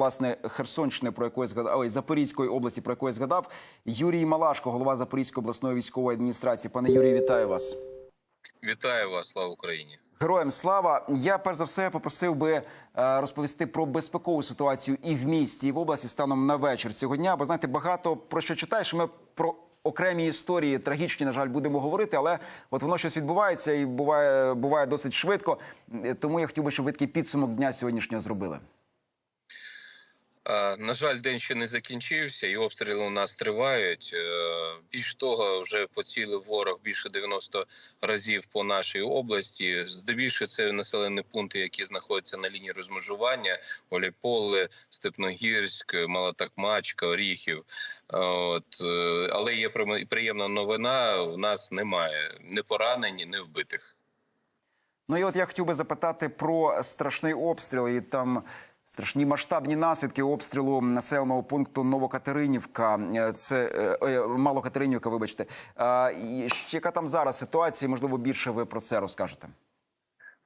власне Херсонщини, про яку я згадав, ой, Запорізької області, про яку я згадав, Юрій Малашко, голова Запорізької обласної військової адміністрації. Пане Юрію, вітаю вас. Вітаю вас, слава Україні. Героям слава. Я перш за все попросив би е, розповісти про безпекову ситуацію і в місті, і в області станом на вечір цього дня. Бо знаєте, багато про що читаєш. Ми про окремі історії трагічні, на жаль, будемо говорити, але от воно щось відбувається і буває буває досить швидко. Е, Тому я хотів би, щоб ви такий підсумок дня сьогоднішнього зробили. На жаль, день ще не закінчився, і обстріли у нас тривають. Е, Більш того, вже поцілив ворог більше 90 разів по нашій області. Здебільшого це населені пункти, які знаходяться на лінії розмежування: Оліполе, Степногірськ, Малатакмачка, Оріхів. От е, але є приємна новина: у нас немає не поранені, не вбитих. Ну і от я хотів би запитати про страшний обстріл і там. Страшні масштабні наслідки обстрілу населеного пункту Новокатеринівка. Е, Це е, е, Малокатеринівка, вибачте. Яка там зараз ситуація? Можливо, більше ви про це розкажете.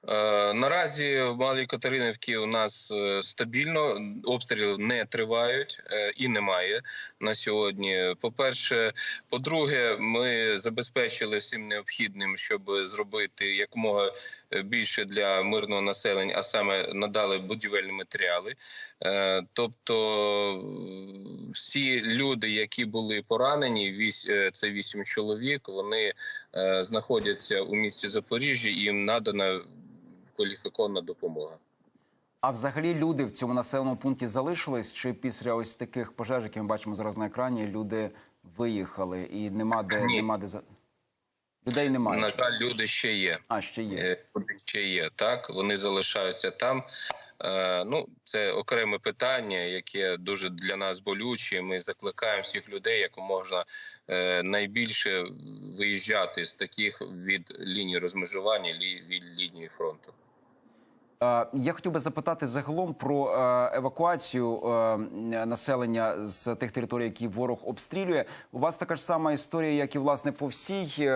Е, Наразі в Малій Катеринівці у нас е, стабільно обстріли не тривають е, і немає на сьогодні. По перше, по-друге, ми забезпечили всім необхідним, щоб зробити якомога більше для мирного населення, а саме надали будівельні матеріали. Тобто всі люди, які були поранені, це вісім чоловік. Вони знаходяться у місті Запоріжжя їм надана кваліфікована допомога. А взагалі люди в цьому населеному пункті залишились? Чи після ось таких пожеж, які ми бачимо зараз на екрані, люди виїхали і нема де Ні. нема де за людей немає? На жаль, люди ще є. А ще є. Е, Люди ще є. Так вони залишаються там. Е, Ну, це окреме питання, яке дуже для нас болюче. Ми закликаємо всіх людей, як можна е, найбільше виїжджати з таких від лінії розмежування, від лінії фронту. Е, Я хотів би запитати загалом про е, евакуацію е, населення з тих територій, які ворог обстрілює. У вас така ж сама історія, як і власне по всій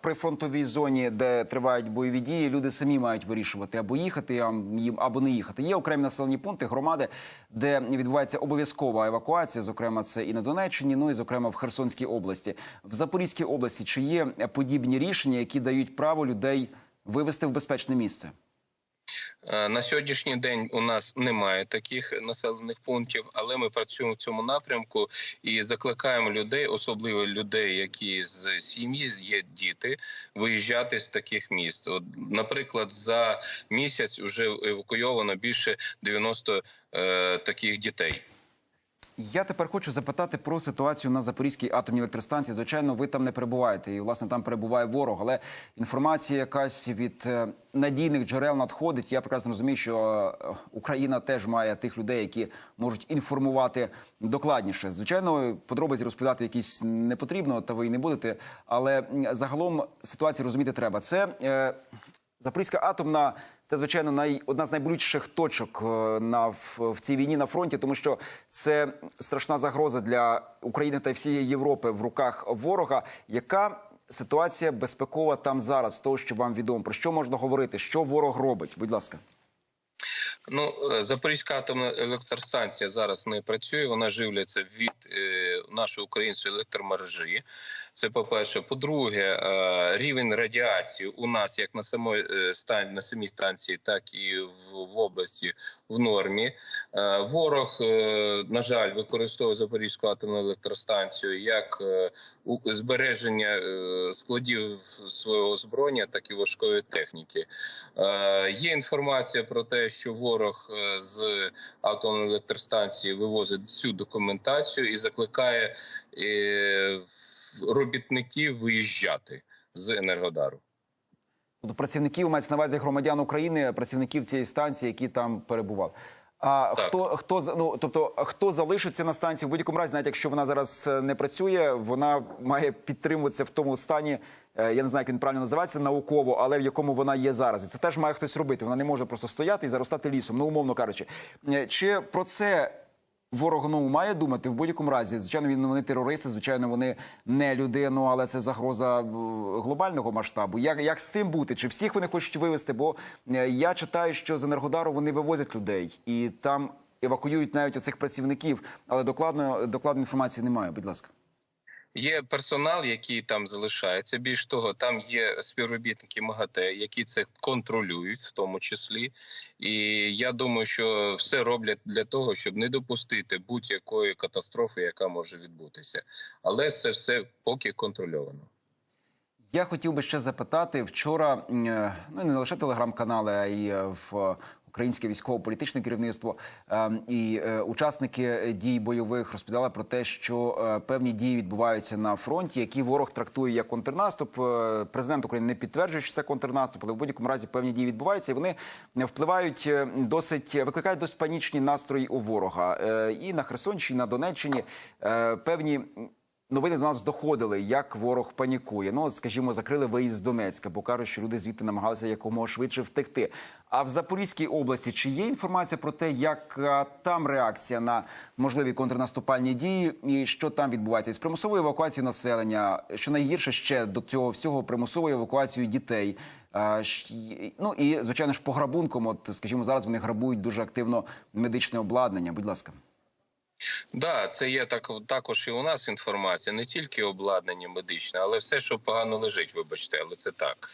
прифронтовій зоні, де тривають бойові дії. Люди самі мають вирішувати або їхати або не їхати. Є окремі населені пункти, громади, де відбувається обов'язкова евакуація. Зокрема, це і на Донеччині, ну і зокрема в Херсонській області. В Запорізькій області чи є подібні рішення, які дають право людей вивести в безпечне місце? Е, На сьогоднішній день у нас немає таких населених пунктів, але ми працюємо в цьому напрямку і закликаємо людей, особливо людей, які з сім'ї є діти, виїжджати з таких місць. От, наприклад, за місяць вже евакуйовано більше 90 е, таких дітей. Я тепер хочу запитати про ситуацію на Запорізькій атомній електростанції. Звичайно, ви там не перебуваєте, і власне там перебуває ворог. Але інформація якась від е, надійних джерел надходить. Я прекрасно розумію, що е, Україна теж має тих людей, які можуть інформувати докладніше. Звичайно, подробиці розповідати якісь не потрібно, та ви і не будете. Але загалом ситуацію розуміти треба. Це е, Запорізька атомна. Це звичайно най одна з найболючіших точок е, на в, цій війні на фронті, тому що це страшна загроза для України та всієї Європи в руках ворога. Яка ситуація безпекова там зараз? Того, що вам відомо, про що можна говорити? Що ворог робить? Будь ласка. Ну, е, Запорізька атомна електростанція зараз не працює. Вона живляться від е, нашої української електромережі. Це по-перше. По-друге, е, рівень радіації у нас як на самій станції, так і в, в області в нормі. Е, ворог, е, на жаль, використовує Запорізьку атомну електростанцію як е, збереження складів свого озброєння, так і важкої техніки. Є інформація про те, що ворог з атомної електростанції вивозить всю документацію і закликає робітників виїжджати з Енергодару. Тобто працівників мається на увазі громадян України, працівників цієї станції, які там перебували. А Так. хто хто ну тобто хто залишиться на станції в будь-якому разі, навіть якщо вона зараз е, не працює, вона має підтримуватися в тому стані. е, Я не знаю, як він правильно називається науково, але в якому вона є зараз. І це теж має хтось робити. Вона не може просто стояти і заростати лісом, ну умовно кажучи. Е, Чи про це ворог ну, має думати в будь-якому разі? Звичайно, він вони терористи, звичайно, вони не людину, але це загроза е, глобального масштабу. Як, як з цим бути? Чи всіх вони хочуть вивезти? Бо е, я читаю, що з Енергодару вони вивозять людей, і там евакуюють навіть оцих працівників, але докладно докладної інформації немає. Будь ласка. Є персонал, який там залишається. Більш того, там є співробітники МАГАТЕ, які це контролюють, в тому числі. І я думаю, що все роблять для того, щоб не допустити будь-якої катастрофи, яка може відбутися. Але це все поки контрольовано. Я хотів би ще запитати вчора. е, Ну не лише телеграм-канали, а й е, в українське військово-політичне керівництво е, і е, учасники дій бойових розповідали про те, що е, певні дії відбуваються на фронті, які ворог трактує як контрнаступ. Е, Президент України не підтверджує, що це контрнаступ, але в будь-якому разі певні дії відбуваються, і вони впливають е, досить викликають досить панічні настрої у ворога. Е, І на Херсонщині, на Донеччині е, певні. Новини до нас доходили, як ворог панікує. Ну, от, скажімо, закрили виїзд з Донецька, бо кажуть, що люди звідти намагалися якомога швидше втекти. А в Запорізькій області чи є інформація про те, яка там реакція на можливі контрнаступальні дії, і що там відбувається з примусовою евакуацією населення? Що найгірше ще до цього всього примусовою евакуацією дітей. Ну і звичайно ж пограбунком. От скажімо, зараз вони грабують дуже активно медичне обладнання. Будь ласка. Да, це є так також і у нас інформація, не тільки обладнання медичне, але все, що погано лежить, вибачте, але це так.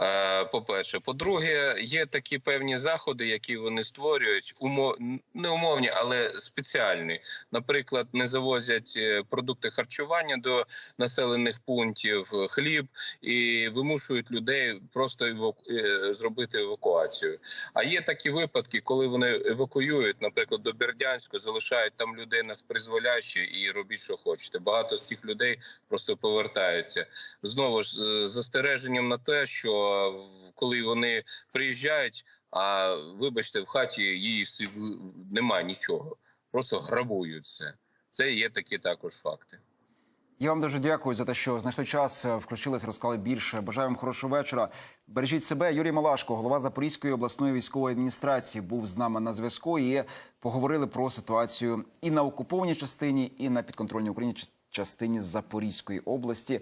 Е, По-перше, по-друге, є такі певні заходи, які вони створюють, умов не умовні, але спеціальні. Наприклад, не завозять е, продукти харчування до населених пунктів, е, хліб і вимушують людей просто еваку... зробити евакуацію. А є такі випадки, коли вони евакуюють, наприклад, до Бердянську, залишають там людей на призволяще і робіть, що хочете. Багато з цих людей просто повертаються. Знову ж з застереженням на те, що коли вони приїжджають, а вибачте, в хаті її немає нічого, просто грабують все. Це є такі також факти. Я вам дуже дякую за те, що знайшли час, е, включились, розказали більше. Бажаю вам хорошого вечора. Бережіть себе. Юрій Малашко, голова Запорізької обласної військової адміністрації, був з нами на зв'язку. І поговорили про ситуацію і на окупованій частині, і на підконтрольній Україні частині Запорізької області.